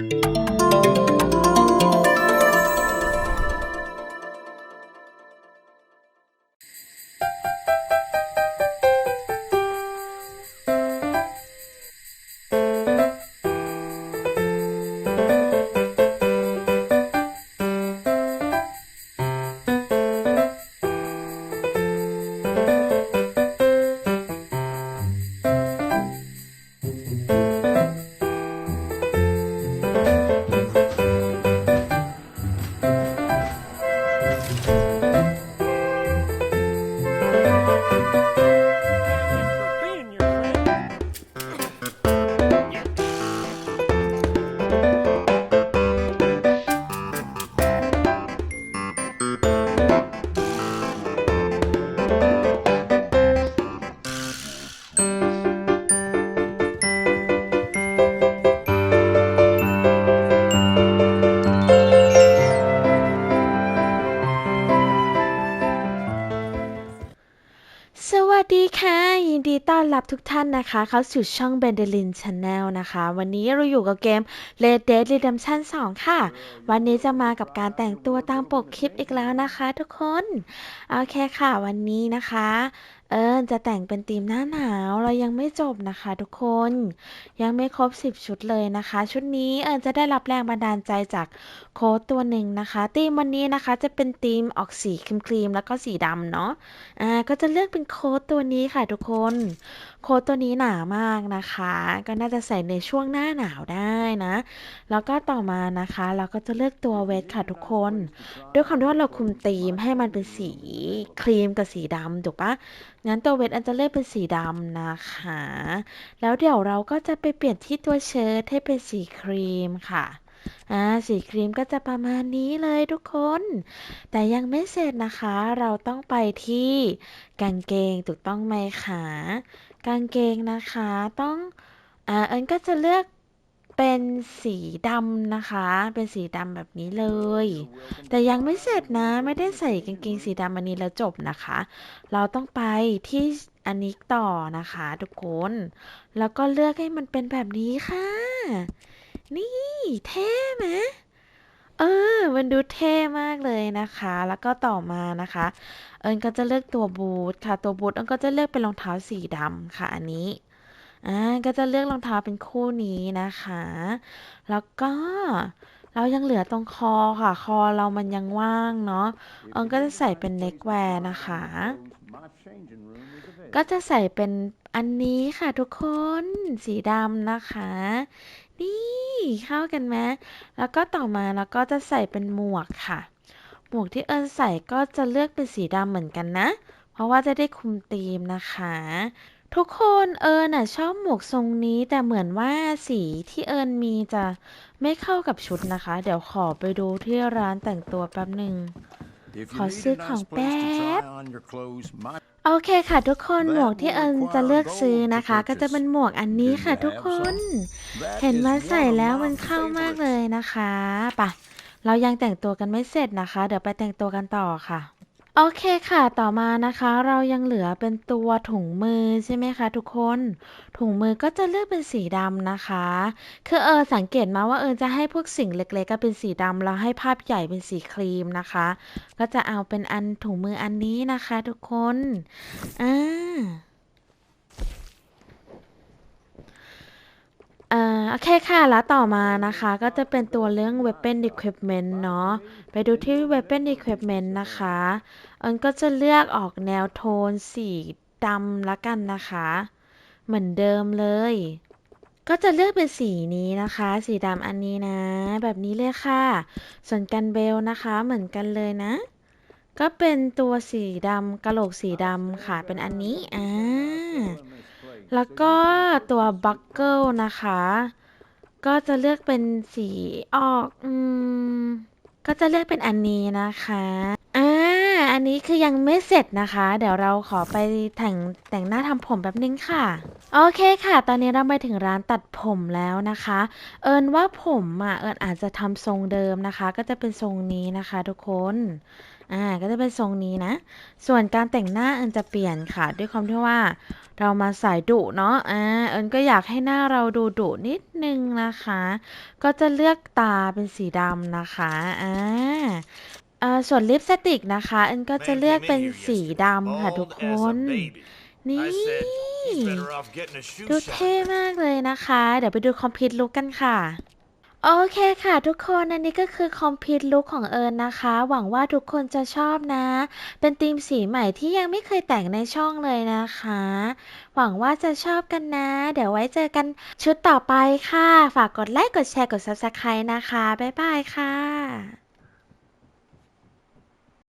you. สวัสดีค่ะ ยินดีต้อนรับทุกท่านนะคะ เข้าสู่ช่อง b e n d e l i n Channel นะคะ วันนี้เราอยู่กับเกม Red Dead Redemption 2 ค่ะ วันนี้จะมากับการแต่งตัวตามปกคลิปอีกแล้วนะคะทุกคน โอเคค่ะ วันนี้นะคะ อิญจะแต่งเป็นธีมหน้าหนาวเรายังไม่จบนะคะทุกคน ยังไม่ครบ 10 ชุดเลยนะคะ ชุดนี้เอิญจะได้รับแรงบันดาลใจจากโค้ดตัวหนึ่งนะคะธีมวันนี้นะคะจะเป็นธีมออกสีครีมๆแล้วก็สีดำเนาะอ่าก็จะเลือกเป็นโค้ดตัวนี้ค่ะทุกคน โค้ดตัวนี้หนามากนะคะ ก็น่าจะใส่ในช่วงหน้าหนาวได้นะ แล้วก็ต่อมานะคะ เราก็จะเลือกตัวเวทค่ะทุกคน ด้วยความที่ว่าเราคุมธีมให้มันเป็นสีครีมกับสีดำถูกปะงั้นตัวเวทอันจะเลือกเป็นสีดำนะคะ แล้วเดี๋ยวเราก็จะไปเปลี่ยนที่ตัวเชิ้ตให้เป็นสีครีมค่ะอ่าสีครีมก็จะประมาณนี้เลยทุกคน แต่ยังไม่เสร็จนะคะ เราต้องไปที่กางเกงถูกต้องไหมคะ กางเกงนะคะต้องอ่าเอิญก็จะเลือก เป็นสีดำนะคะ เป็นสีดำแบบนี้เลย แต่ยังไม่เสร็จนะ ไม่ได้ใส่กางเกงสีดำอันนี้แล้วจบนะคะ เราต้องไปที่อันนี้ต่อนะคะ ทุกคน แล้วก็เลือกให้มันเป็นแบบนี้ค่ะ นี่เท่ไหมเออ มันดูเท่มากเลยนะคะ แล้วก็ต่อมานะคะ เอิญก็จะเลือกตัวบูทค่ะ ตัวบูทเอิญก็จะเลือกเป็นรองเท้าสีดำค่ะอันนี้ อ่าก็จะเลือกรองเท้าเป็นคู่นี้นะคะ แล้วก็เรายังเหลือตรงคอค่ะ คอเรามันยังว่างเนาะเอิญก็จะใส่เป็นเน็กแวร์นะคะ ก็จะใส่เป็นอันนี้ค่ะทุกคนสีดำนะคะ นี่เข้ากันไหมแล้วก็ต่อมาเราก็จะใส่เป็นหมวกค่ะ หมวกที่เอิญใส่ก็จะเลือกเป็นสีดำเหมือนกันนะ เพราะว่าจะได้คุมธีมนะคะ ทุกคนเอิญน่ะชอบหมวกทรงนี้แต่เหมือนว่าสีที่เอิญมีจะไม่เข้ากับชุดนะคะ เดี๋ยวขอไปดูที่ร้านแต่งตัวแป๊บหนึ่ง ขอซื้อของแป๊บ โอเคค่ะทุกคนหมวกที่เอิญจะเลือกซื้อนะคะ ก็จะเป็นหมวกอันนี้ค่ะทุกคน เห็นมันใส่แล้วมันเข้ามากเลยนะคะไปะเรายังแต่งตัวกันไม่เสร็จนะคะ เดี๋ยวไปแต่งตัวกันต่อค่ะ โอเคค่ะ ต่อมานะคะ เรายังเหลือเป็นตัวถุงมือใช่ไหมคะทุกคน ถุงมือก็จะเลือกเป็นสีดำนะคะ คือเออสังเกตมาว่าเออจะให้พวกสิ่งเล็กๆก็เป็นสีดำแล้วให้ภาพใหญ่เป็นสีครีมนะคะ ก็จะเอาเป็นอันถุงมืออันนี้นะคะ ทุกคน อ่า อ่า โอเคค่ะ แล้วต่อมานะคะ ก็จะเป็นตัวเรื่อง weapon equipment เนาะ ไปดูที่ weapon equipment นะคะ เอิญก็จะเลือกออกแนวโทนสีดำละกันนะคะ เหมือนเดิมเลย ก็จะเลือกเป็นสีนี้นะคะ สีดำอันนี้นะ แบบนี้เลยค่ะ ส่วนกันเบลนะคะ เหมือนกันเลยนะ ก็เป็นตัวสีดำกระโหลกสีดำค่ะ เป็นอันนี้ อ่าแล้วก็ตัวบัคเกิลนะคะ ก็จะเลือกเป็นสีออก อืม ก็จะเลือกเป็นอันนี้นะคะ อ่า อันนี้คือยังไม่เสร็จนะคะ เดี๋ยวเราขอไปแต่งแต่งหน้าทำผมแป๊บนึงค่ะ โอเคค่ะ ตอนนี้เราไปถึงร้านตัดผมแล้วนะคะ เอิญว่าผมอะ เอิญอาจจะทำทรงเดิมนะคะ ก็จะเป็นทรงนี้นะคะ ทุกคน อ่าก็จะเป็นทรงนี้นะ ส่วนการแต่งหน้าเอิญจะเปลี่ยนค่ะ ด้วยความที่ว่าเรามาสายดุเนาะอ่าเอิญก็อยากให้หน้าเราดูดุนิดนึงนะคะ ก็จะเลือกตาเป็นสีดำนะคะอ่าเอ่อส่วนลิปสติกนะคะเอิญก็จะเลือกเป็นสีดำค่ะทุกคนนี่ดูเท่มากเลยนะคะ เดี๋ยวไปดูคอมพิวต์ลุกกันค่ะ โอเคค่ะทุกคนอันนี้ก็คือคอมพิวต์ลุกของเอิญนะคะ หวังว่าทุกคนจะชอบนะ เป็นธีมสีใหม่ที่ยังไม่เคยแต่งในช่องเลยนะคะ หวังว่าจะชอบกันนะ เดี๋ยวไว้เจอกันชุดต่อไปค่ะ ฝากกดไลค์กดแชร์กด Subscribe นะคะ บ๊ายบายค่ะ